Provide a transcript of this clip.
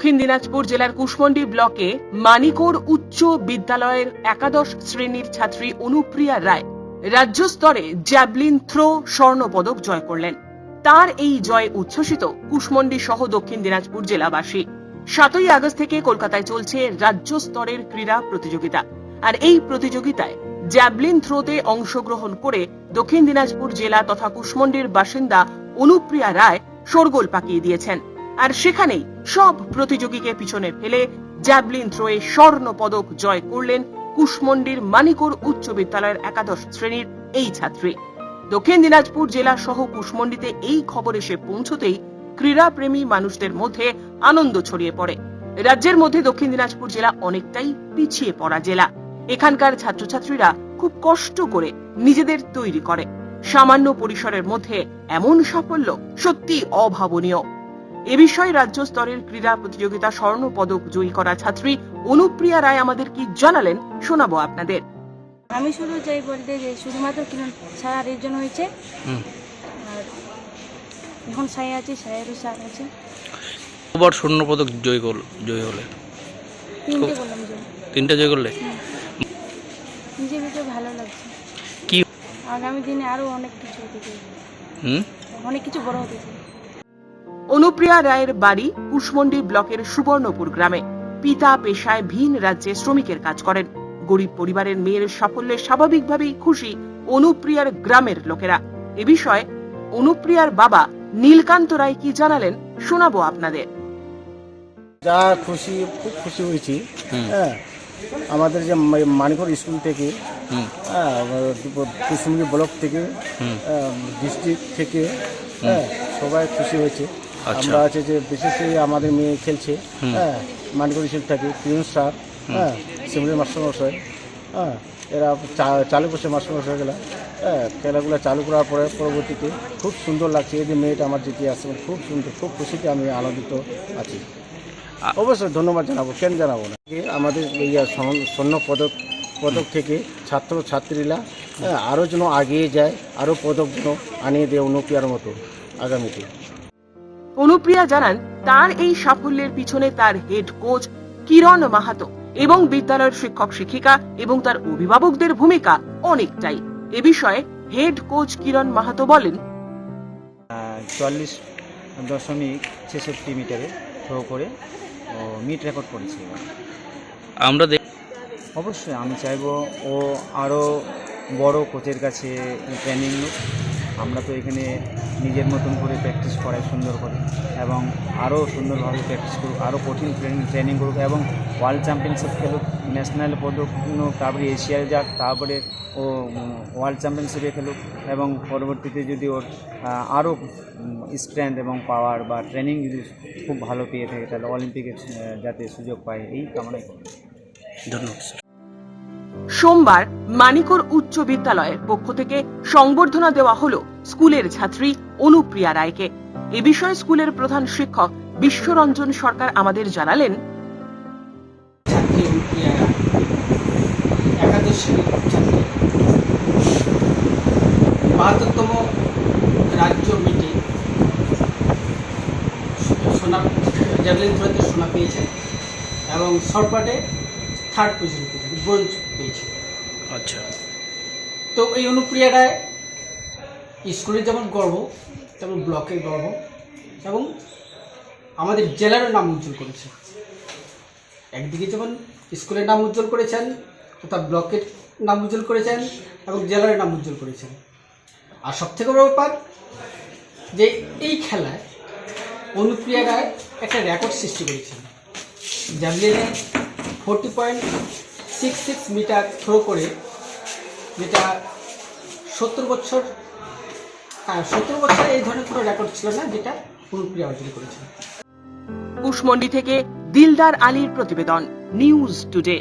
দক্ষিণ দিনাজপুর জেলার কুশমন্ডি ব্লকে মানিকোর উচ্চ বিদ্যালয়ের একাদশ শ্রেণির ছাত্রী অনুপ্রিয়া রায় রাজ্য স্তরে জ্যাভলিন থ্রো স্বর্ণ পদক জয় করলেন। তার এই জয়ে উচ্ছ্বসিত কুশমন্ডি সহ দক্ষিণ দিনাজপুর জেলাবাসী। সাতই আগস্ট থেকে কলকাতায় চলছে রাজ্য স্তরের ক্রীড়া প্রতিযোগিতা। আর এই প্রতিযোগিতায় জ্যাভলিন থ্রোতে অংশগ্রহণ করে দক্ষিণ দিনাজপুর জেলা তথা কুশমন্ডির বাসিন্দা অনুপ্রিয়া রায় শোরগোল পাকিয়ে দিয়েছেন। আর সেখানেই সব প্রতিযোগীকে পিছনে ফেলে জ্যাভলিন থ্রোয়ে স্বর্ণ পদক জয় করলেন কুশমন্ডির মানিকোর উচ্চ বিদ্যালয়ের একাদশ শ্রেণির এই ছাত্রী। দক্ষিণ দিনাজপুর জেলা সহ কুশমন্ডিতে এই খবর এসে পৌঁছতেই ক্রীড়াপ্রেমী মানুষদের মধ্যে আনন্দ ছড়িয়ে পড়ে। রাজ্যের মধ্যে দক্ষিণ দিনাজপুর জেলা অনেকটাই পিছিয়ে পড়া জেলা। এখানকার ছাত্রছাত্রীরা খুব কষ্ট করে নিজেদের তৈরি করে। সামান্য পরিসরের মধ্যে এমন সাফল্য সত্যি অভাবনীয়। এ বিষয়ে রাজ্য স্তরের ক্রীড়া প্রতিযোগিতা স্বর্ণ পদক জয়ী করা ছাত্রী অনুপ্রিয়া রায় আমাদের কি জানালেন শোনাবো আপনাদের। আমি শুধু চাই বলতে যে শুধুমাত্র কিরণ স্যার এর জন্য হয়েছে। হুম। আর এখন সাই আছে সায়েরও স্যার আছে। কবার স্বর্ণ পদক জয় করল জয় হলে। তিনটে বললাম যে তিনটা জয় করলে? নিজের ভিতরে ভালো লাগছে। কি? আগামী দিনে আরও অনেক কিছু হতে চাই হুম? অনেক কিছু বড় হতে চাই অনুপ্রিয়া রায়ের বাড়ি কুশমন্ডি ব্লকের সুবর্ণপুর গ্রামে। পিতা পেশায় ভিন রাজ্যে শ্রমিকের কাজ করেন। গরিব পরিবারের মেয়ের সাফল্যে স্বাভাবিকভাবেই খুশি অনুপ্রিয়ার গ্রামের লোকেরা। এ বিষয়ে অনুপ্রিয়ার বাবা নীলকান্ত রায় কি জানালেন শোনাবো আপনাদের। যা খুশি খুব খুশি হয়েছি। হ্যাঁ আমাদের যে মানিকর স্কুল থেকে হ্যাঁ কুসুমলি ব্লক থেকে ডিস্ট্রিক্ট থেকে হ্যাঁ সবাই খুশি হয়েছে। আমরা আছে যে বিশেষ করে আমাদের মেয়ে খেলছে। হ্যাঁ মানিকর স্কুল থেকে প্রিন্স স্যার হ্যাঁ শিমলি মাস্টারমশাই হ্যাঁ এরা চা- চালু করছে মাস্টারমশাইগুলো হ্যাঁ খেলাগুলো চালু করার পরে পরবর্তীতে খুব সুন্দর লাগছে এই যে মেয়েটা আমার জিতে আসছে খুব সুন্দর খুব খুশিতে আমি আনন্দিত আছি। অবশ্যই ধন্যবাদ জানাব কেন জানাব না? আমাদের এই স্বর্ণ- স্বর্ণ পদক পদক থেকে ছাত্র ছাত্রীরা হ্যাঁ, আরও যেন এগিয়ে যায় আরও পদক যেন আনিয়ে দেয় অনুপ্রিয়ার মতো আগামীতে। অনুপ্রিয়া জানান তার এই সাফল্যের পিছনে তার হেড কোচ কিরণ মাহাতো এবং বিদ্যালয়ের শিক্ষক শিক্ষিকা এবং তার অভিভাবকদের ভূমিকা অনেকটাই এ বিষয়ে হেড কোচ কিরণ মাহাতো বলেন চুয়াল্লিশ দশমিক ছেষট্টি মিটারে থ্রো করে ও মিট রেকর্ড করেছে এবার। আমরা অবশ্যই আমি চাইব ও আরও বড় কোচের কাছে ট্রেনিং নিক আমরা তো এখানে নিজের মতন করে প্র্যাকটিস করাই সুন্দর করে এবং আরও সুন্দরভাবে প্র্যাকটিস করুক আরও কঠিন ট্রেনিং ট্রেনিং করুক এবং ওয়ার্ল্ড চ্যাম্পিয়নশিপ খেলুক ন্যাশনাল পদক তারপরে এশিয়ায় যাক, তারপরে ও ওয়ার্ল্ড চ্যাম্পিয়নশিপে খেলুক এবং পরবর্তীতে যদি ওর আরও স্ট্রেংথ এবং পাওয়ার বা ট্রেনিং যদি খুব ভালো পেয়ে থাকে, তাহলে অলিম্পিকে যাতে সুযোগ পায়, এই কামনাই করি। ধন্যবাদ সোমবার মানিকর উচ্চ বিদ্যালয়ের পক্ষ থেকে সংবর্ধনা দেওয়া হলো স্কুলের ছাত্রী অনুপ্রিয়া রায়কে। এ বিষয়ে স্কুলের প্রধান শিক্ষক বিশ্বরঞ্জন সরকার আমাদের জানালেন। বাহাত্তরতম রাজ্য মিটে সোনা সোনা পেয়েছেন এবং শর্টপাটে থার্ড পজিশন পেয়েছেন, ব্রোঞ্জ। তো এই অনুপ্রিয়া রায় স্কুলের যেমন গর্ব, তেমন ব্লকের গর্ব, এবং আমাদের জেলারও নাম উজ্জ্বল করেছে। একদিকে যেমন স্কুলের নাম উজ্জ্বল করেছেন তথা ব্লকের নাম উজ্জ্বল করেছেন, এবং জেলার নাম উজ্জ্বল করেছেন। আর সবথেকে বড় ব্যাপার যে এই খেলায় অনুপ্রিয়া রায় একটা রেকর্ড সৃষ্টি করেছেন জ্যাভলিনে forty point six six metre throw করে যেটা সত্তর বছর হ্যাঁ সত্তর বছর এই ধরনের কোনো রেকর্ড ছিল না যেটা পুরোপুরি অর্জন করেছিল। কুশমন্ডি থেকে দিলদার আলীর প্রতিবেদন নিউজ টুডে